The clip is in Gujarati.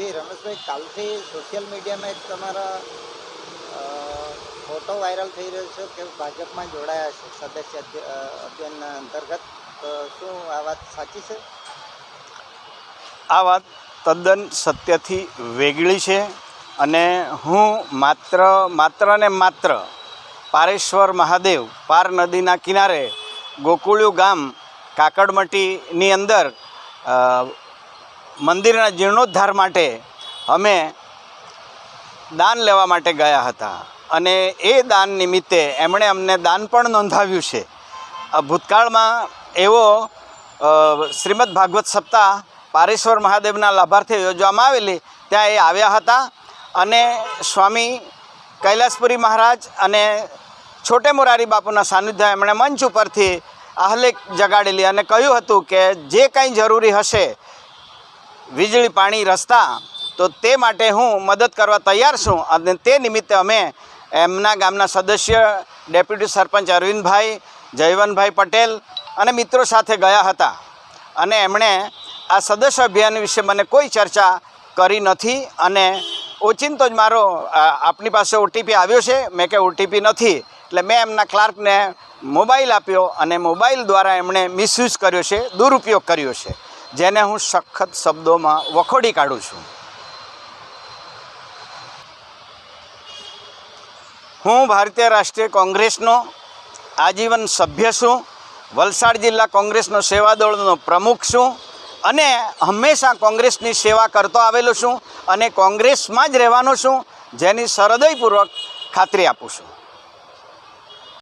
કૈલાસભાઈ કાલથી સોશિયલ મીડિયામાં એક તમારા ફોટો વાયરલ થઈ રહ્યો છે કે ભાજપમાં જોડાયા છે સદસ્ય અભિયાનના અંતર્ગત. તો શું આ વાત સાચી છે? આ વાત તદ્દન સત્યથી વેગળી છે અને હું માત્ર માત્ર ને માત્ર પારેશ્વર મહાદેવ પાર નદીના કિનારે ગોકુળિયું ગામ કાકડમટીની અંદર મંદિરના જીર્ણોદ્ધાર માટે અમે દાન લેવા માટે ગયા હતા. અને એ દાન નિમિત્તે એમણે અમને દાન પણ નોંધાવ્યું છે. ભૂતકાળમાં એવો શ્રીમદ ભાગવત સપ્તાહ પારેશ્વર મહાદેવના લાભાર્થે યોજવામાં આવેલી, ત્યાં એ આવ્યા હતા. અને સ્વામી કૈલાસપુરી મહારાજ અને છોટે મોરારી બાપુના સાનિધ્ય એમણે મંચ ઉપરથી આહલેખ જગાડેલી અને કહ્યું હતું કે જે કંઈ જરૂરી હશે વીજળી પાણી રસ્તા, તો તે માટે હું મદદ કરવા તૈયાર છું. અને તે નિમિત્તે અમે એમના ગામના સદસ્ય, ડેપ્યુટી સરપંચ અરવિંદભાઈ, જયવંતભાઈ પટેલ અને મિત્રો સાથે ગયા હતા. અને એમણે આ સદસ્ય અભિયાન વિશે મને કોઈ ચર્ચા કરી નથી અને ઓચિંતો જ મારો આપની પાસે ઓટીપી આવ્યો છે. મેં કે ઓટીપી નથી. એટલે મેં એમના ક્લાર્કને મોબાઈલ આપ્યો અને મોબાઈલ દ્વારા એમણે મિસયુઝ કર્યો છે, દુરુપયોગ કર્યો છે. જેને હું સખત શબ્દોમાં વખોડી કાઢું છું. હું ભારતીય રાષ્ટ્રીય કોંગ્રેસનો આજીવન સભ્ય છું. વલસાડ જિલ્લા કોંગ્રેસનો સેવાદળનો પ્રમુખ છું અને હંમેશા કોંગ્રેસની સેવા કરતો આવેલો છું અને કોંગ્રેસમાં જ રહેવાનો છું, જેની સરહદયપૂર્વક ખાતરી આપું છું.